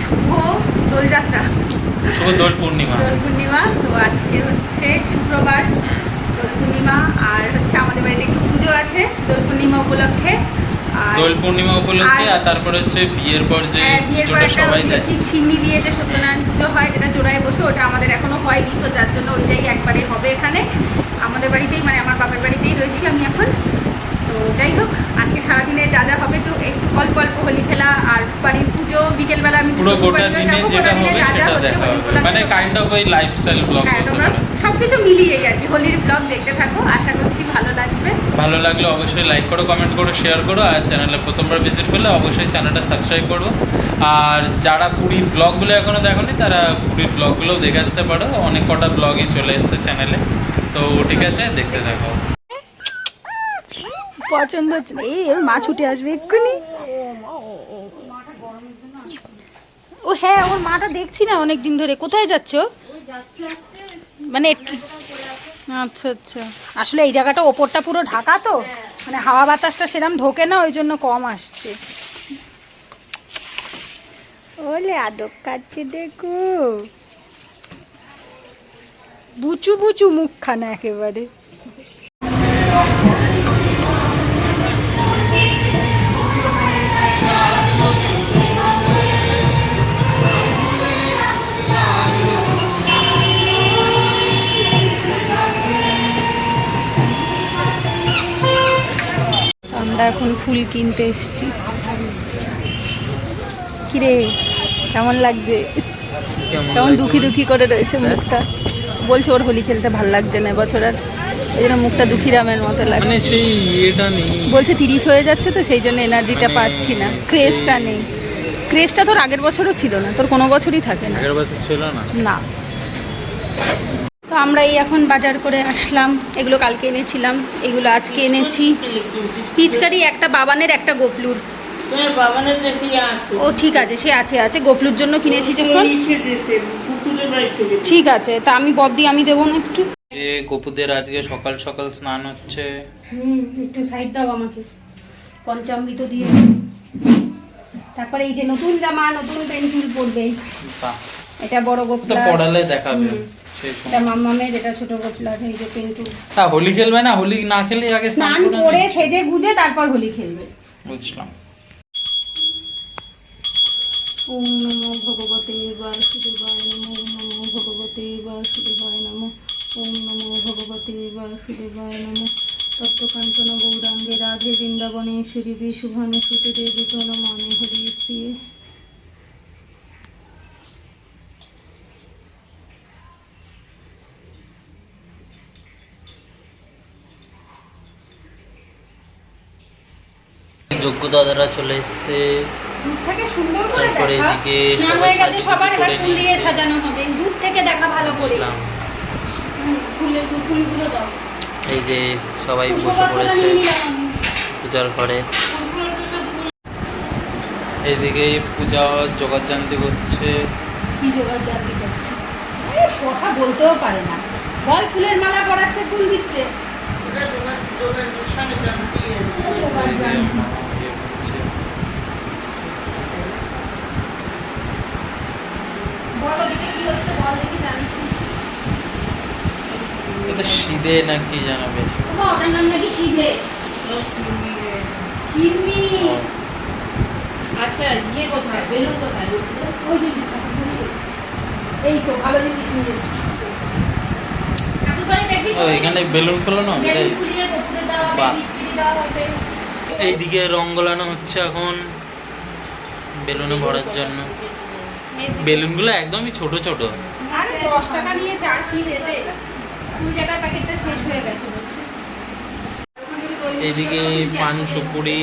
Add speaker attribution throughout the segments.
Speaker 1: শুভ দোলযাত্রা।
Speaker 2: শুভ দোল পূর্ণিমা
Speaker 1: দোল পূর্ণিমা তো আজকে হচ্ছে শুক্রবার দোল পূর্ণিমা আর হচ্ছে আমাদের বাড়িতে একটু পুজো আছে দোল পূর্ণিমা উপলক্ষে।
Speaker 2: দোল পূর্ণিমা উপলক্ষে
Speaker 1: আর-
Speaker 2: তারপরে হচ্ছে বিয়ের পর যে
Speaker 1: হ্যাঁ,
Speaker 2: পুজোটা সবাই দেয়
Speaker 1: সিন্নি দিয়ে যে সত্যনারায়ণ পুজো হয় যেটা জোড়ায় বসে ওটা আমাদের এখনও হয়নি তো যার জন্য ওইটাই একবারে হবে এখানে। আমাদের বাড়িতেই মানে আমার বাপের বাড়িতেই রয়েছি আমি এখন। তো যাই হোক আজকে সারাদিনে যা যা হবে একটু একটু অল্প অল্প হোলি খেলা আর বাড়ির বিকেলবেলা আমি
Speaker 2: পুরো গোটা দিনে যেটা হবে
Speaker 1: যা যা
Speaker 2: সেটা দেখা হবে। মানে কাইন্ড অফ ওই লাইফস্টাইল ব্লগ
Speaker 1: হ্যাঁ সব কিছু মিলিয়েই আর কি হোলির ব্লগ দেখতে থাকো আশা করছি ভালো লাগবে।
Speaker 2: ভালো লাগলে অবশ্যই লাইক করো কমেন্ট করো শেয়ার করো আর চ্যানেলে প্রথমবার ভিজিট করলে অবশ্যই চ্যানেলটা সাবস্ক্রাইব করো। আর যারা পুরীর ব্লগগুলো এখনও দেখোনি তারা পুরীর ব্লগগুলোও দেখে আসতে পারো। অনেক কটা ব্লগই চলে এসছে চ্যানেলে তো ঠিক আছে দেখতে দেখো
Speaker 1: পছন্দ হচ্ছে। এই মা ছুটে আসবে এক্ষুনি। ও হ্যাঁ ওর মাটা দেখছি না অনেক দিন ধরে। কোথায় যাচ্ছ মানে আচ্ছা আচ্ছা। আসলে এই জায়গাটা ওপরটা পুরো ঢাকা তো। মানে হাওয়া বাতাসটা সেরকম ঢোকে না, ওই জন্য কম আসছে। ওলে আদক কাটছে দেখো। বুচু বুচু মুখখানা একেবারে। আমরা এখন ফুল কিনতে এসেছি। কিরে কেমন লাগছে? কেমন দুঃখী দুঃখী করে রয়েছে মুখটা। বলছে ওর হোলি খেলতে ভালো লাগছে না এবছর আর এই জন্য মুখটা দুঃখী রামের মতো
Speaker 2: মানে
Speaker 1: লাগছে
Speaker 2: সেই ইয়েটা নেই।
Speaker 1: বলছে তিরিশ হয়ে যাচ্ছে তো সেই জন্য এনার্জিটা
Speaker 2: মানে-
Speaker 1: পাচ্ছি না। ক্রেজটা নেই। ক্রেজটা তোর আগের বছরও ছিল না তোর কোনো বছরই থাকে না।
Speaker 2: আগের বছর ছিল না।
Speaker 1: না। আমরা এই এখন বাজার করে আসলাম। এগুলো কালকে এনেছিলাম এগুলো আজকে এনেছি। পিচকারি একটা বাবানের একটা গোপলুর।
Speaker 3: তোমার বাবানের দেখি আছে।
Speaker 1: ও ঠিক আছে সে আছে আছে। গোপলুর জন্য কিনেছি যখন। ঠিক আছে তা আমি বদ্দি আমি দেবো না একটু।
Speaker 2: যে গপুদের আজকে সকাল সকাল স্নান হচ্ছে।
Speaker 1: হুম একটু সাইড দাও আমাকে। পঞ্চামৃত দিয়ে। তারপরে এই যে নতুন জামা নতুন পেন্টুল পরবে। এটা বড়
Speaker 2: তো
Speaker 1: গোপলা
Speaker 2: পড়ালে দেখাবে।
Speaker 1: এটা
Speaker 2: সময়।
Speaker 1: মাম্মামের এটা ছোট গোপলার এই যে পেন্টুল
Speaker 2: তা হোলি খেলবে না? হোলি না খেলে আগে স্নান করে
Speaker 1: সেজে গুজে তারপর হোলি খেলবে।
Speaker 2: বুঝলাম।
Speaker 1: ওম নমো ভগবতে বাসুদেবায় নমো ওম নমো ভগবতে বাসুদেবায় নমো ওম নমো ভগবতে বাসুদেবায় নমো। তত্ত্বকাঞ্চন গৌরাঙ্গে রাধে বৃন্দাবনেশ্বরী দেবী প্রণমামি
Speaker 2: যোগ্য দাদারা চলে এসছে।
Speaker 1: দূর থেকে সুন্দর করে
Speaker 2: তারপরে
Speaker 1: দেখা।
Speaker 2: এদিকে
Speaker 1: স্নান
Speaker 2: সবাই
Speaker 1: হয়ে গেছে
Speaker 2: সাজুগুজু
Speaker 1: সবার এবার
Speaker 2: করে
Speaker 1: ফুল দিয়ে
Speaker 2: নিয়েছে।
Speaker 1: সাজানো হবে। দূর থেকে দেখা ভালো করে।
Speaker 2: বুঝলাম।
Speaker 1: হুম, ফুলের ফুলগুলো দাও।
Speaker 2: এই যে সবাই বসে পড়েছে
Speaker 1: নিয়ে নিলাম আমি।
Speaker 2: পূজার ঘরে। এইদিকে পূজা জগৎজান্তি করছে।
Speaker 1: কি জোগাড় জাতি করছে? আরে কথা বলতেও পারে না। বল ফুলের মালা পরাচ্ছে ফুল দিচ্ছে। জোগাড় জানতি।
Speaker 2: ইয়ে করছে।
Speaker 1: বল ওদিকে কি হচ্ছে বল দেখি জানিস না।
Speaker 2: এটা শীতে নাকি জানা বেশ
Speaker 1: ওটার নাম নাকি শিবে শিবনি
Speaker 3: আচ্ছা ইয়ে কোথায়? বেলুন কোথায়?
Speaker 1: ওই যে ঠাকুর ঘরে দেখছি। এই তো ভালো জিনিস নিয়ে এসেছিস
Speaker 2: এখানে বেলুন ফেলানো এইদিকে রং গোলানো হচ্ছে এখন। বেলুনে ভরার জন্য। বেলুনগুলো একদমই ছোট ছোট।
Speaker 1: আরে দশ টাকা নিয়েছে আর কি দেবে? কুড়ি টাকার প্যাকেটটা শেষ হয়ে গেছে বলছে।
Speaker 2: এইদিকে পান সুপুরি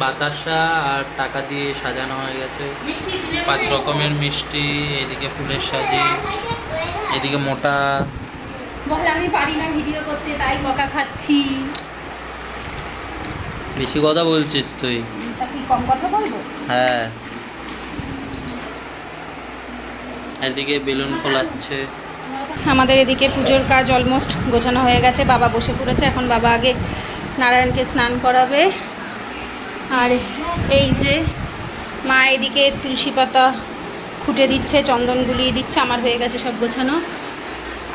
Speaker 2: বাতাসা আর টাকা দিয়ে সাজানো হয়ে গেছে। পাঁচ রকমের মিষ্টি এদিকে ফুলের সাজি এদিকে মোটা।
Speaker 1: বলে আমি পারি না ভিডিও করতে তাই বকা খাচ্ছি।
Speaker 2: বেশি কথা বলছিস তুই।
Speaker 1: কম কথা বলব?
Speaker 2: হ্যাঁ। এদিকে বেলুন ফোলাচ্ছে।
Speaker 1: আমাদের এদিকে পুজোর কাজ অলমোস্ট গোছানো হয়ে গেছে, বাবা বসে পড়েছে, এখন বাবা আগে নারায়ণকে স্নান করাবে। আর এই যে মা এদিকে তুলসী পাতা খুঁটে দিচ্ছে, চন্দন গুলিয়ে দিচ্ছে, আমার হয়ে গেছে সব গোছানো।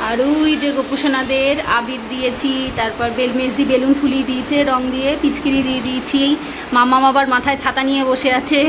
Speaker 1: আর ওই যে গোপুসোনাদের আবির দিয়েছি, তারপর বেল মেজদি বেলুন ফুলিয়ে দিয়েছে, রং দিয়ে পিচকিরি দিয়ে দিয়েছি। মামা আবার মাথায় ছাতা নিয়ে বসে আছে।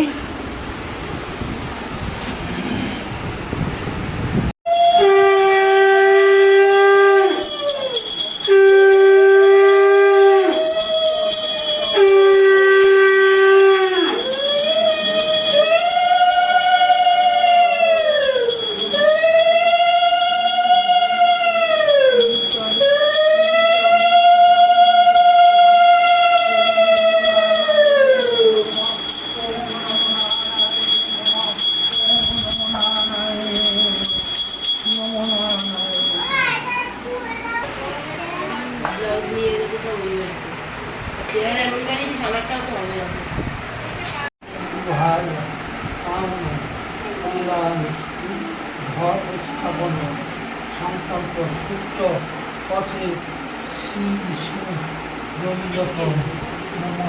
Speaker 4: সূত্র পথে শ্রী বিষ্ণু গোবিন্দকম নম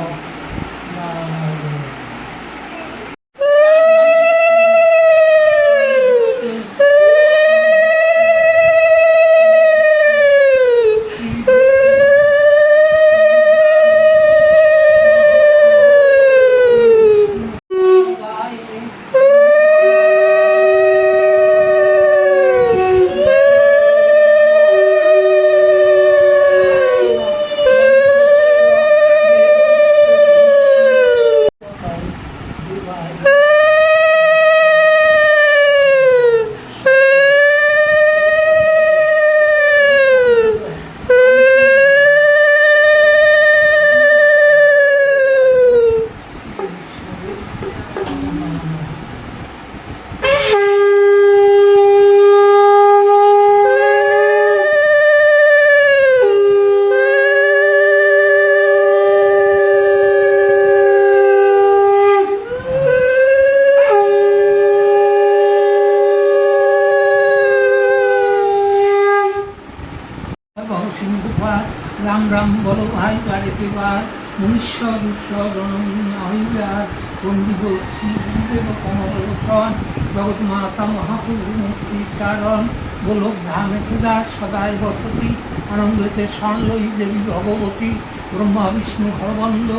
Speaker 4: নারায়ণ ভব সিন্ধু পার রাম রাম বলো ভাই বাড়িতে বার মনুষ্য ঈশ্বর অহিবার বন্দিব শ্রী গুরুদেব কমল লোচন জগৎ মাতা মহাপ্রভু মুক্তির কারণ গোলক ধামে ক্ষুদা সদায় বসতি, আনন্দেতে স্বর্ণই দেবী ভগবতী, ব্রহ্মা, বিষ্ণু ভবন্দ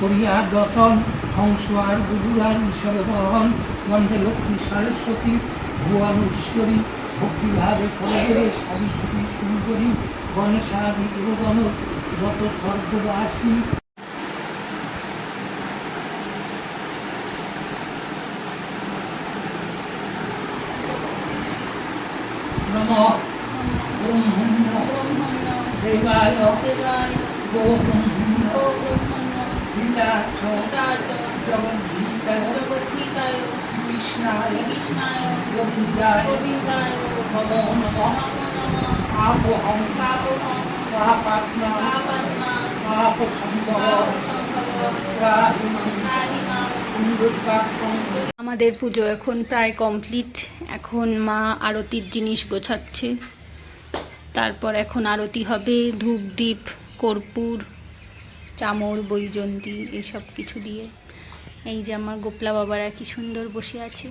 Speaker 4: করিয়া যতন, হংস আর গুরুরার ঈশ্বরে বহন, গন্ধে লক্ষ্মী সরস্বতী ভুবন ঈশ্বরী ভক্তিভাবে করে সাবিত্রী সুন্দরী, গণেশাদি দেবগণ, যত স্বর্গবাসী নম ব্রহ্মণ্য
Speaker 1: আমাদের পুজো এখন প্রায় কমপ্লিট এখন মা আরতির জিনিস গোছাচ্ছে। তারপর এখন আরতি হবে, ধূপ দ্বীপ কর্পূর, চামর, বৈজন্তী এইসব কিছু দিয়ে। এই যে আমার গোপলা বাবারা কি সুন্দর বসে আছে।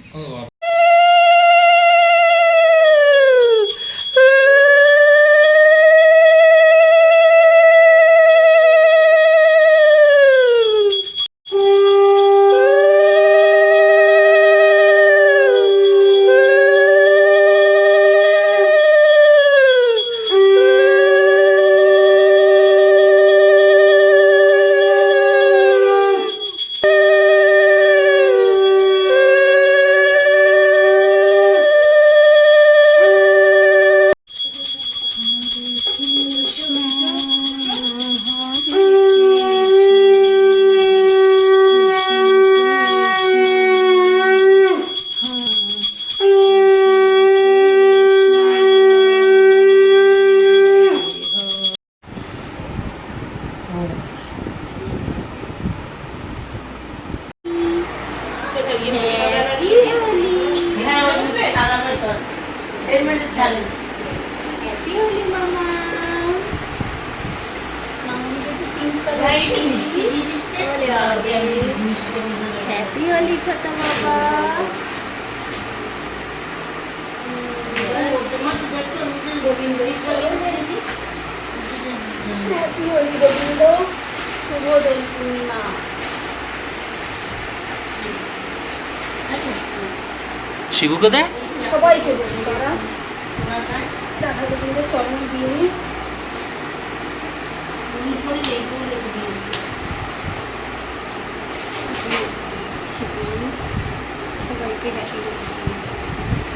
Speaker 1: হ্যাপি হোলি ছোট বাবা গোবিন্দ হ্যাপি হোলি গোবিন্দ শুভ দোল পূর্ণিমা
Speaker 2: শিবু কোথায়
Speaker 1: সবাইকে বলুন তারা রাধা গোবিন্দের চরণ দিয়ে সবাইকে হ্যাপি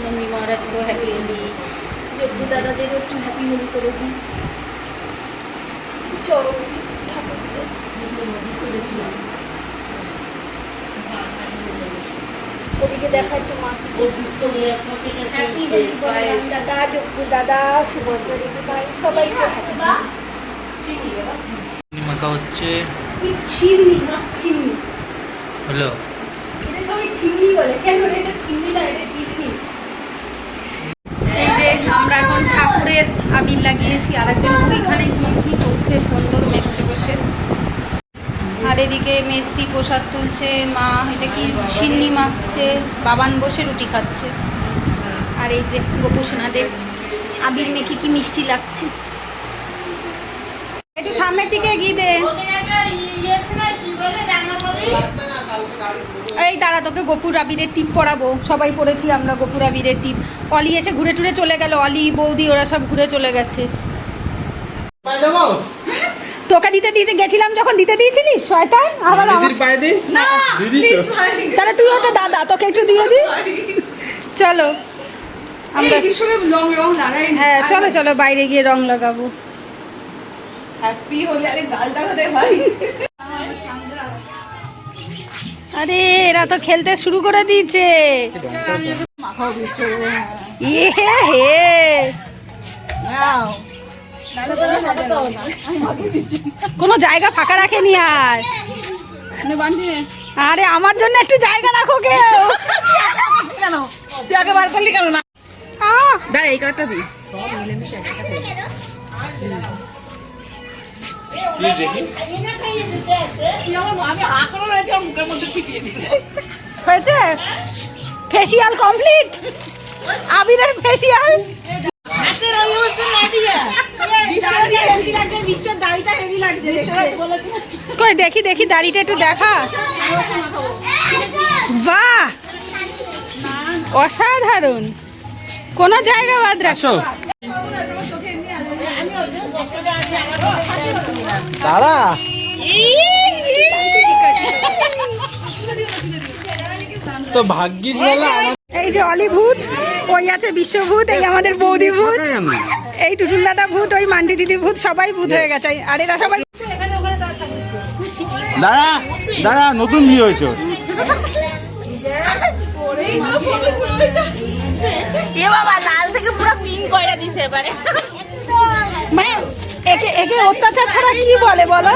Speaker 1: নন্দী মহারাজকেও হ্যাপি হোলি যজ্ঞ দাদাদেরও একটু হ্যাপি হোলি করে দিই। ঠাকুরদের ওদিকে দেখা একটু মা দাদা যজ্ঞ দাদা ভাই সবাইকে
Speaker 2: মাখা হচ্ছে?
Speaker 1: হোলি। না চিমনি
Speaker 2: হলো
Speaker 1: এটা সবাই চিমনি বলে। কেন? এটা চিমনি না এটা শিরনি এই যে আমরা এখন ঠাকুরের আবির লাগিয়েছি আর একজন ওইখানে কি করছে ফন্ডল দেখছে বসে। আর এদিকে মেস্তি প্রসাদ তুলছে, মা এটা কি সিন্নি মাখছে, বাবান বসে রুটি খাচ্ছে। আর এই যে গোপুসোনাদের আবির মেখে কি মিষ্টি লাগছে। একটু সামনের দিকে এগিয়ে দে। এই দাঁড়া, তোকে গোপুর আবিরের টিপ পরাবো সবাই পড়েছি আমরা গোপুর আবিরের টিপ। অলি এসে ঘুরে টুরে চলে গেল। অলি, বৌদি, ওরা সব ঘুরে চলে গেছে। তোকে দিতে দিতে গেছিলাম যখন দিতে দিয়েছিলিস শয়তান? আবার আমার-
Speaker 2: পায়ে দি
Speaker 1: না। তাহলে তুইও তো দাদা তোকে একটু দিয়ে দি চলো। আমরা
Speaker 3: রং রং লাগাই?
Speaker 1: হ্যাঁ চলো চলো বাইরে গিয়ে রং লাগাবো।
Speaker 3: হ্যাপি হোলি আরে গাল দেখাতে ভাই।
Speaker 1: আরে এরা তো খেলতে শুরু করে দিয়েছে। ইয়ে হে। কোনো জায়গা ফাঁকা রাখেনি আর। আরে আমার জন্য একটু জায়গা রাখো কেউ।
Speaker 3: তুই আগে বার করলি কেন না? দাঁড়া এই কালারটা
Speaker 1: হয়েছে? ফেসিয়াল কমপ্লিট আবিরের ফেসিয়াল কই দেখি দেখি দাড়িটা একটু দেখা। বাহ! অসাধারণ। কোন জায়গা বাদ রাখো।
Speaker 2: দাঁড়া তো ভাগ্যিস বলে
Speaker 1: এই যে অলি ভূত ওই আছে বিশ্বভূত এই আমাদের বৌদি ভূত এই টুটুল দাদা ভূত ওই মান্ডি দিদি ভূত সবাই ভূত হয়ে গেছে। আর এরা সবাই
Speaker 2: দাঁড়া দাঁড়া নতুন বিয়ে হয়েছে
Speaker 3: এ বাবা লাল থেকে পুরো পিঙ্ক করে দিছে এবারে?
Speaker 1: মানে একে একে অত্যাচার ছাড়া কি বলে বলো?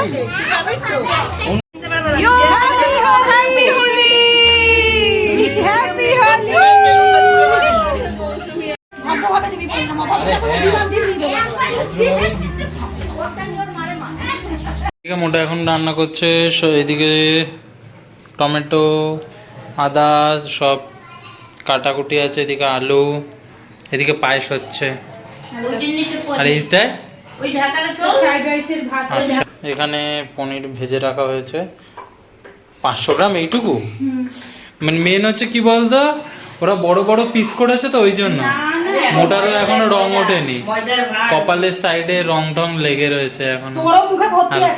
Speaker 2: মোটা এখন রান্না করছে এদিকে টমেটো আদা সব কাটাকুটি আছে এদিকে আলু এদিকে পায়েস হচ্ছে। আর এইটায় আচ্ছা এখানে পনির ভেজে রাখা হয়েছে। পাঁচশো গ্রাম এইটুকু? মানে মেন হচ্ছে কি বলতো? ওরা বড় বড় পিস করেছে তো ওই জন্য। মোটারও এখনও রং ওঠেনি। কপালের সাইডে রং টং লেগে রয়েছে
Speaker 1: এখনও।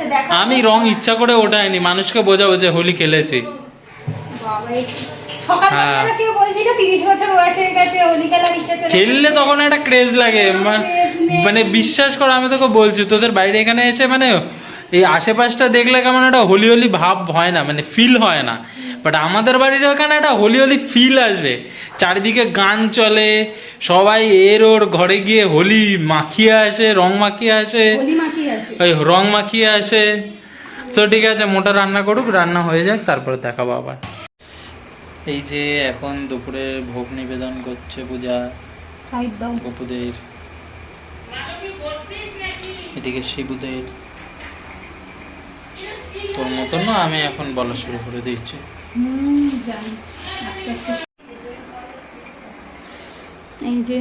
Speaker 1: দেখা।
Speaker 2: আমি রং ইচ্ছা করে ওঠাইনি মানুষকে বোঝাবো যে হোলি খেলেছি। হ্যাঁ।
Speaker 1: কেউ বলছিল তিরিশ বছর বয়স হয়ে গেছে হোলি খেলার ইচ্ছা চলে
Speaker 2: খেললে তখন একটা ক্রেজ লাগে। মা- মানে বিশ্বাস কর আমি তোকে বলছি তোদের বাইরে এখানে এসে মানে এই আশেপাশটা দেখলে কেমন একটা হোলি হোলি ভাব হয় না মানে ফিল হয় না। বাট আমাদের বাড়ির ওখানে একটা হোলি হোলি ফিল আসবে। চারিদিকে গান চলে সবাই এর ওর ঘরে গিয়ে হোলি মাখিয়ে আসে রং মাখিয়ে আসে। ওই রং মাখিয়ে আসে। তো ঠিক আছে মোটা রান্না করুক রান্না হয়ে যাক তারপরে দেখাবো আবার। এই যে এখন দুপুরে ভোগ নিবেদন করছে পূজা গপুদের। এদিকে শিবুদের। তোর মতন না আমি এখন বলা শুরু করে দিচ্ছি
Speaker 1: হুম জানি আস্তে আস্তে এই যে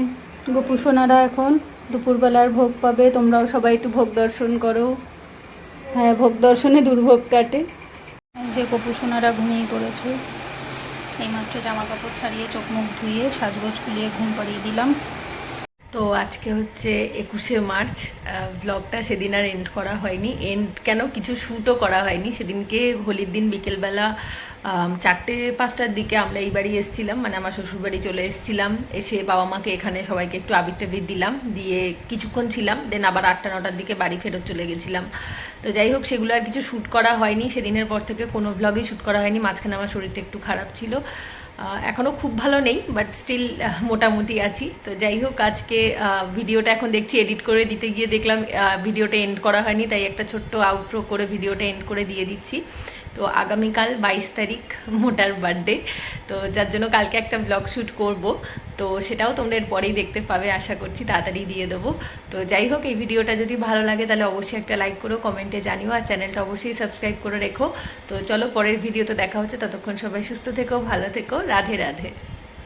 Speaker 1: গোপু সোনারা এখন দুপুরবেলার ভোগ পাবে, তোমরাও সবাই একটু ভোগ দর্শন করো। হ্যাঁ ভোগ দর্শনে দুর্ভোগ কাটে। যে গোপু সোনারা ঘুমিয়ে পড়েছে। এইমাত্র জামা কাপড় ছাড়িয়ে চোখ মুখ ধুয়ে সাজগোজ খুলিয়ে ঘুম পাড়িয়ে দিলাম।
Speaker 3: তো আজকে হচ্ছে একুশে মার্চ ব্লগটা সেদিন আর এন্ড করা হয়নি। এন্ড কেন? কিছু শ্যুটও করা হয়নি। সেদিনকে হোলির দিন বিকেলবেলা চারটে পাঁচটার দিকে আমরা এই বাড়ি এসেছিলাম মানে আমার শ্বশুরবাড়ি চলে এসেছিলাম। এসে বাবা মাকে এখানে সবাইকে একটু আবির টাবির দিলাম, দিয়ে কিছুক্ষণ ছিলাম দেন আবার আটটা, নটার দিকে বাড়ি ফেরত চলে গেছিলাম। তো যাই হোক, সেগুলো আর কিছু শ্যুট করা হয়নি, সেদিনের পর থেকে কোনো ব্লগই শ্যুট করা হয়নি, মাঝখানে আমার শরীরটা একটু খারাপ ছিল। এখনও খুব ভালো নেই বাট স্টিল মোটামুটি আছি। তো যাই হোক, আজকে ভিডিওটা এখন দেখছি এডিট করে দিতে গিয়ে দেখলাম ভিডিওটা এন্ড করা হয়নি, তাই একটা ছোট্ট আউটরো করে ভিডিওটা এন্ড করে দিয়ে দিচ্ছি। তো আগামীকাল বাইশ তারিখ মোটার বার্থডে। তো যার জন্য কালকে একটা ব্লগ শ্যুট করব। তো সেটাও তোমরা এর পরেই দেখতে পাবে, আশা করছি তাড়াতাড়ি দিয়ে দেবো। তো যাই হোক, এই ভিডিওটা যদি ভালো লাগে তাহলে অবশ্যই একটা লাইক করো, কমেন্টে জানিও, আর চ্যানেলটা অবশ্যই সাবস্ক্রাইব করে রেখো। তো চলো পরের ভিডিও তো দেখা হচ্ছে, ততক্ষণ সবাই সুস্থ থেকো, ভালো থেকো, রাধে রাধে।